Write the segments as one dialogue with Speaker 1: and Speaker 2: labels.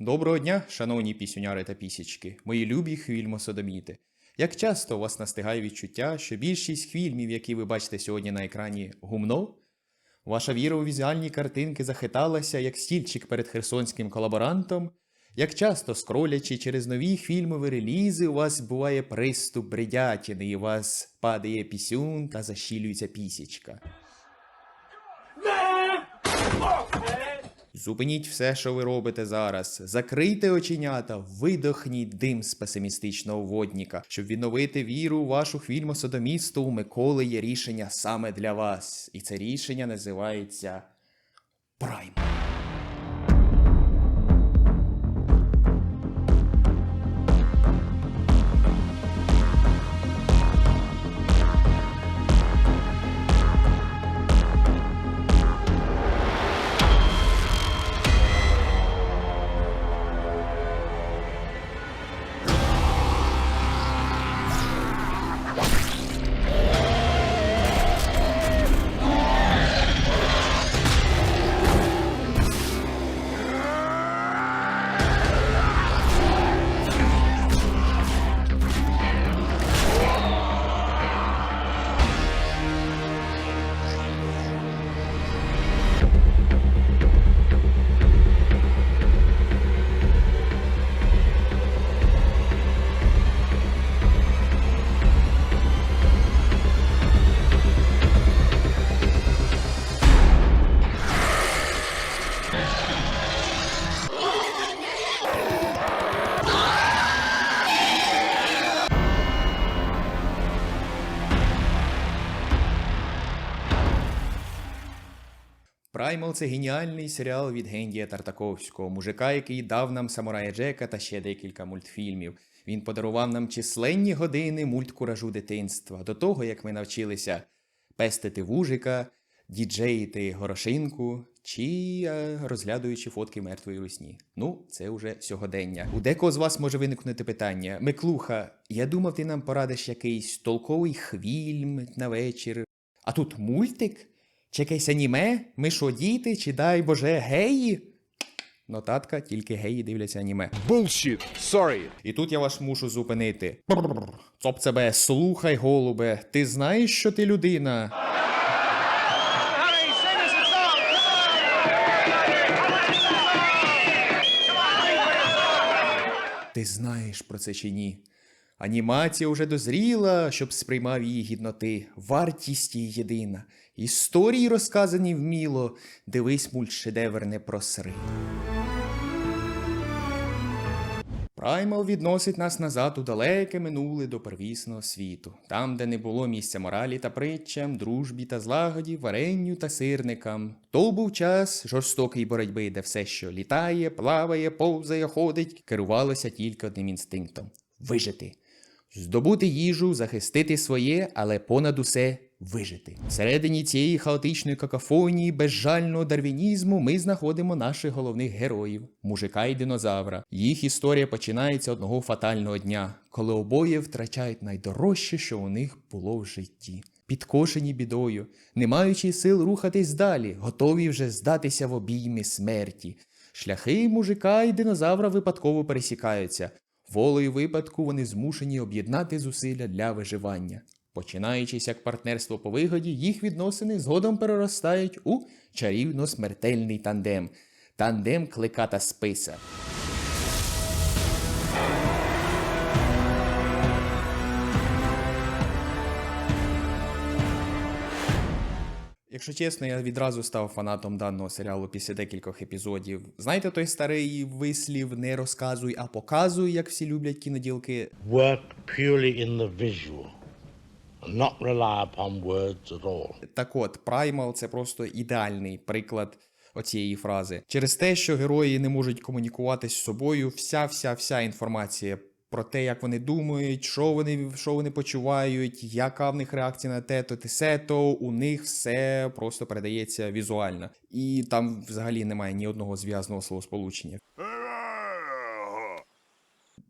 Speaker 1: Доброго дня, шановні пісюняри та пісічки, мої любі хвільмосодоміти. Як часто у вас настигає відчуття, що більшість фільмів, які ви бачите сьогодні на екрані, гумно? Ваша віра у візуальні картинки захиталася, як стільчик перед херсонським колаборантом? Як часто, скролячи через нові фільмові релізи, у вас буває приступ бредятини, і у вас падає пісюн та защілюється пісічка? Зупиніть все, що ви робите зараз. Закрийте оченята, видохніть дим з песимістичного водніка. Щоб відновити віру у вашу фільмосодомісту, у Миколи є рішення саме для вас. І це рішення називається Прайм. Праймал це геніальний серіал від Гендія Тартаковського, мужика, який дав нам Самурая Джека та ще декілька мультфільмів. Він подарував нам численні години мульткуражу дитинства, до того як ми навчилися пестити вужика, діджеїти горошинку чи е, розглядуючи фотки мертвої русні. Ну, це вже сьогодення. У декого з вас може виникнути питання: Миклуха, я думав, ти нам порадиш якийсь толковий хвільм на вечір. А тут мультик? Чи якесь аніме? Ми що, діти, чи дай Боже геї? Нотатка, тільки геї дивляться аніме.
Speaker 2: Bullshit. Sorry.
Speaker 1: І тут я вас мушу зупинити. Цоп тебе, слухай, голубе, ти знаєш, що ти людина? Ти знаєш про це чи ні? Анімація вже дозріла, щоб сприймав її гідноти. Вартість її єдина. Історії розказані вміло. Дивись мультшедевр не просри. Праймал відносить нас назад у далеке минуле до первісного світу, там, де не було місця моралі та притчам, дружбі та злагоді, варенню та сирникам. То був час жорстокої боротьби, де все, що літає, плаває, повзає, ходить, керувалося тільки одним інстинктом вижити. Здобути їжу, захистити своє, але понад усе вижити. Всередині цієї хаотичної какафонії, безжального дарвінізму ми знаходимо наших головних героїв мужика і динозавра. Їх історія починається одного фатального дня, коли обоє втрачають найдорожче, що у них було в житті. Підкошені бідою, не маючи сил рухатись далі, готові вже здатися в обійми смерті. Шляхи мужика і динозавра випадково пересікаються. Волею випадку вони змушені об'єднати зусилля для виживання. Починаючись як партнерство по вигоді, їх відносини згодом переростають у чарівно-смертельний тандем. Тандем клика та списа. Якщо чесно, я відразу став фанатом даного серіалу після декількох епізодів. Знаєте той старий вислів не розказуй, а показуй, як всі люблять кіноділки.
Speaker 3: work purely in the visual not rely upon words at all.
Speaker 1: Так от, Primal це просто ідеальний приклад оцієї фрази. Через те, що герої не можуть комунікувати з собою, вся вся вся інформація про те, як вони думають, що вони, що вони почувають, яка в них реакція на те, то те то у них все просто передається візуально. І там взагалі немає ні одного зв'язного словосполучення.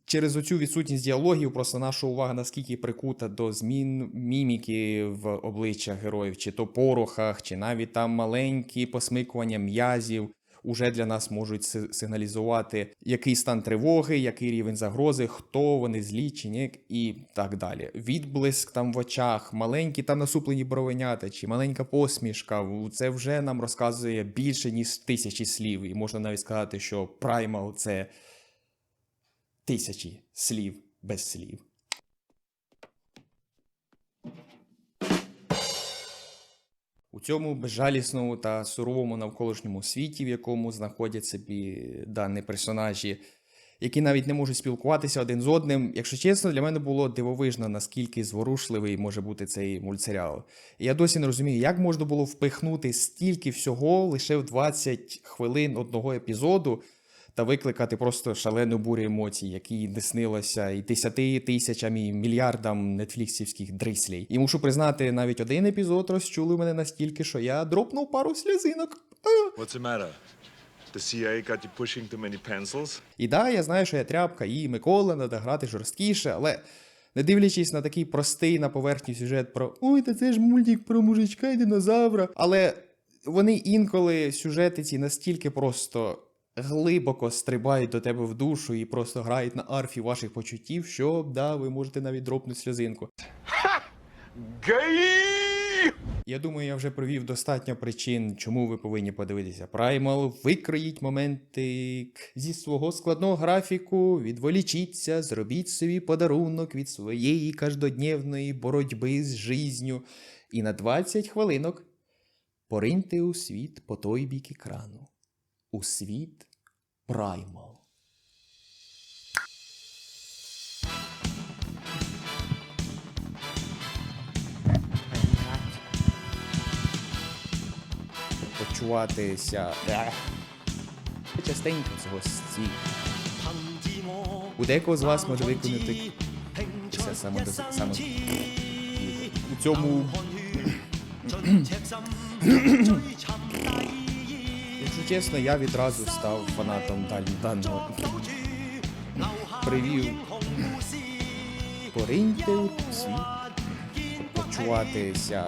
Speaker 1: Через оцю відсутність діалогів просто наша увага наскільки прикута до змін міміки в обличчях героїв, чи то порохах, чи навіть там маленькі посмикування м'язів. Уже для нас можуть сигналізувати, який стан тривоги, який рівень загрози, хто вони злі чи ні, і так далі. Відблиск там в очах, маленькі там насуплені бровенята чи маленька посмішка. Це вже нам розказує більше ніж тисячі слів. І можна навіть сказати, що Primal – це тисячі слів без слів. Цьому безжалісному та суровому навколишньому світі, в якому знаходять собі дані персонажі, які навіть не можуть спілкуватися один з одним. Якщо чесно, для мене було дивовижно, наскільки зворушливий може бути цей мультсеріал. І я досі не розумію, як можна було впихнути стільки всього лише в 20 хвилин одного епізоду та викликати просто шалену бурю емоцій, які не снилося і десяти тисячам і мільярдам нетфліксівських дрислей. І мушу признати, навіть один епізод розчули мене настільки, що я дропнув пару сльозинок.
Speaker 2: What's the matter? The CIA got you pushing too many pencils?
Speaker 1: І да, я знаю, що я тряпка, і Микола треба грати жорсткіше, але не дивлячись на такий простий на поверхні сюжет про ой, та це ж мультик про мужичка і динозавра. Але вони інколи сюжети ці настільки просто глибоко стрибають до тебе в душу і просто грають на арфі ваших почуттів, що да, ви можете навіть дропнути сльозинку. Я думаю, я вже провів достатньо причин, чому ви повинні подивитися Primal. Викроїть моментик зі свого складного графіку, відволічіться, зробіть собі подарунок від своєї каждодневної боротьби з жизнью. І на 20 хвилинок пориньте у світ по той бік екрану. У світ Primal. почуватися частенько цього світу. У декого з вас може виконати це саме саме у цьому. Чесно, я відразу став фанатом даного привів. Пориньте у світ, почуватися.